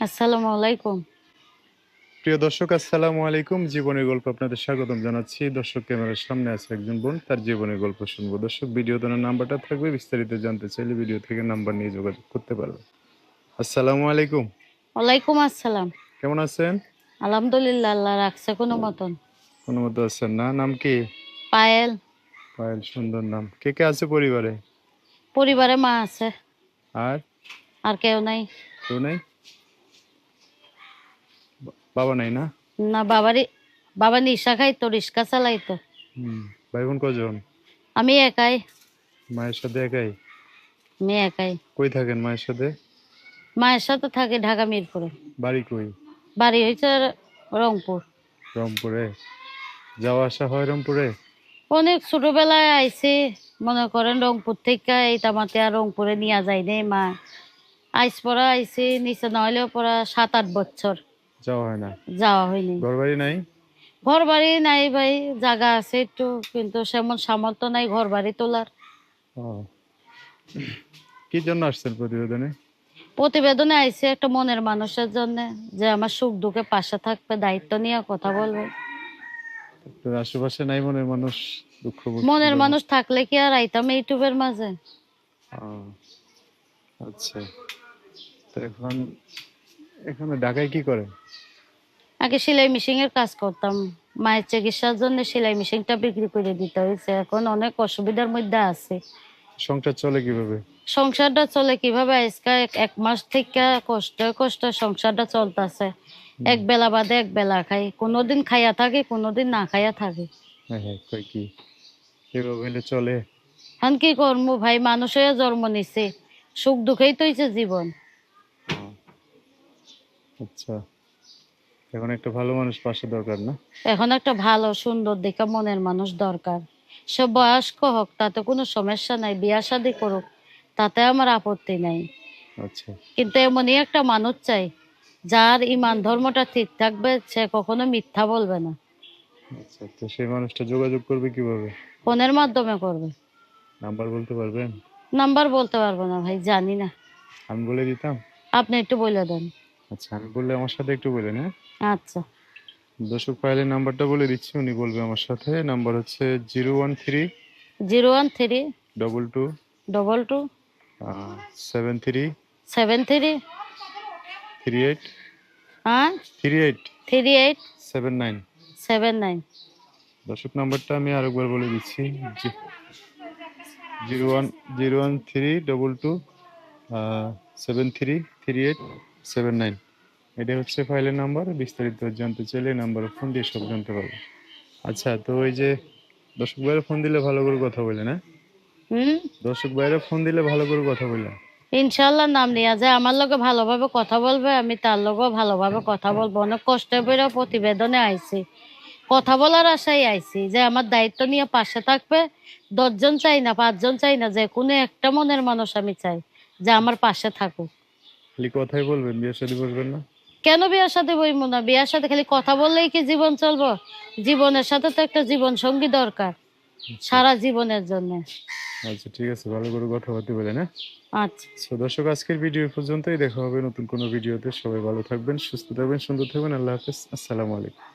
আসসালামু আলাইকুম। প্রিয় দর্শক আসসালামু আলাইকুম। জীবনের গল্প আপনাদের স্বাগতম জানাচ্ছি। দর্শক ক্যামেরার সামনে আছে একজন বোন তার জীবনের গল্প শুনব। দর্শক ভিডিও তোনার নাম্বারটা থাকবে বিস্তারিত জানতে চাইলে ভিডিও থেকে নাম্বার নিয়ে যোগাযোগ করতে পারবে আসসালামু আলাইকুম। ওয়ালাইকুম আসসালাম। কেমন আছেন? আলহামদুলিল্লাহ আল্লাহ রাখছে কোনো মতন। কোনো মতো আছেন না। নাম কি? পায়েল। পায়েল সুন্দর নাম। কে কে আছে পরিবারে? পরিবারে মা আছে। আর? আর কেউ নাই। কেউ নাই? বাবা নাই না? না বাবারই বাবা নিশা খাইতো রিক্সা চালাইতো। হুম ভাই বোন কজন আমি একাই। মায়ের সাথে একাই? আমি একাই। কই থাকেন মায়ের সাথে? মায়ের সাথে থাকে ঢাকা মিরপুরে। বাড়ি কই? বাড়ি হয়েছে রংপুর। রংপুরে? যাওয়া আসা হয় রংপুরে? অনেক ছোটবেলায় আইছি মনে করেন রংপুর থেকে এই তামাতে আর রংপুরে নিয়ে যায় নেই মা। আইস পড়া আইছি নিচে নইলেও পড়া সাত আট বছর। যাওয়া হয় না? যাওয়া হয়নি। ঘর বাড়ি নাই? ঘর বাড়ি নাই ভাই জায়গা আছে একটু কিন্তু সেমন সামর্থ্য নাই ঘর বাড়ি তোলার কি জন্য আসছেন প্রতিবেদনে? প্রতিবেদনে আইছে একটা মনের মানুষের জন্য যে আমার সুখ দুঃখে পাশে থাকবে দায়িত্ব নিয়ে কথা বলবে। আশেপাশে নাই মনের মানুষ দুঃখ মনের মানুষ থাকলে কি আর আইতাম ইউটিউবের মাঝে? আচ্ছা। তো এখন এখানে ঢাকায় কি করে? আগে সেলাই মেশিন এর কাজ করতাম। মায়ের চিকিৎসার জন্য সেলাই মেশিনটা বিক্রি করে দিতে হয়েছে। এখন অনেক অসুবিধার মধ্যে আছে। সংসার চলে কীভাবে? সংসারটা চলে কীভাবে? আজকে এক- মাস থেকে কষ্ট কষ্ট সংসারটা চলতেছে। এক বেলা বাদে এক বেলা খাই। কোনোদিন খাইয়া থাকে কোনোদিন না খাইয়া থাকে। হ্যাঁ হ্যাঁ কি? এভাবে চলে। এখন কি করব ভাই? মানুষ হয়ে জন্ম নিছে। সুখ দুঃখেই তো জীবন। আচ্ছা। এখন একটা ভালো মানুষ পাশে দরকার না? এখন একটা ভালো সুন্দর দেখা মনের মানুষ দরকার। সে বয়স্ক হোক তাতে কোনো সমস্যা নাই বিয়া শাদি করুক তাতে আমার আপত্তি নাই। আচ্ছা। কিন্তু এমনই একটা মানুষ চাই যার ইমান ধর্মটা ঠিক থাকবে সে কখনো মিথ্যা বলবে না। আচ্ছা তো সেই মানুষটা যোগাযোগ করবে কীভাবে? ফোনের মাধ্যমে করবে। নাম্বার বলতে পারবেন? নাম্বার বলতে পারব না ভাই জানি না। আমি বলে দিতাম। আপনি একটু বলে দেন। আচ্ছা আমি বললে আমার সাথে একটু বলেন হ্যাঁ আচ্ছা। দর্শক ফাইলের নাম্বারটা বলে দিচ্ছি উনি বলবে আমার সাথে। নাম্বার হচ্ছে zero one three zero one three double two double two seven three seven three three eight হ্যাঁ? Three eight three eight seven nine. Seven nine. দর্শক নাম্বারটা আমি আরেকবার বলে দিচ্ছি। Zero one zero one three double two seven three three eight seven nine. এটা হচ্ছে ফাইলের নাম্বার বিস্তারিত জানতে চাইলে নাম্বারে ফোন দিয়ে সব জানতে পারব। আচ্ছা তো ওই যে দর্শক ভাইয়ের ফোন দিলে ভালো করে কথা বলে না? হুম? দর্শক ভাইয়ের ফোন দিলে ভালো করে কথা বলে। ইনশাল্লাহ নাম নেওয়া যায়। আমার লগে ভালোভাবে কথা বলবে আমি তার লগেও ভালোভাবে কথা বলব। অনেক কষ্ট করে প্রতিবেদনে আইছি। কথা বলার আশাই আইছি যে আমার দায়িত্ব নিয়ে পাশে থাকবে। দশজন চাই না পাঁচজন চাই না যে কোনো একটা মনের মানুষ আমি চাই যে আমার পাশে থাকুক। খালি কথাই বলবেন বিয়ে শাদী বসবেন না? কেন বিয়ার সাথে বইব না? বিয়ার সাথে খালি কথা বললেই কি জীবন চলবো? জীবনের সাথে তো একটা জীবন সঙ্গী দরকার সারা জীবনের জন্য। আচ্ছা ঠিক আছে ভালো করে কথা বলতে বলে না? আচ্ছা। দর্শক আজকের ভিডিও পর্যন্তই। দেখা হবে নতুন কোনো ভিডিওতে। সবাই ভালো থাকবেন সুস্থ থাকবেন সুন্দর থাকবেন। আল্লাহ হাফেজ। আসসালামু আলাইকুম।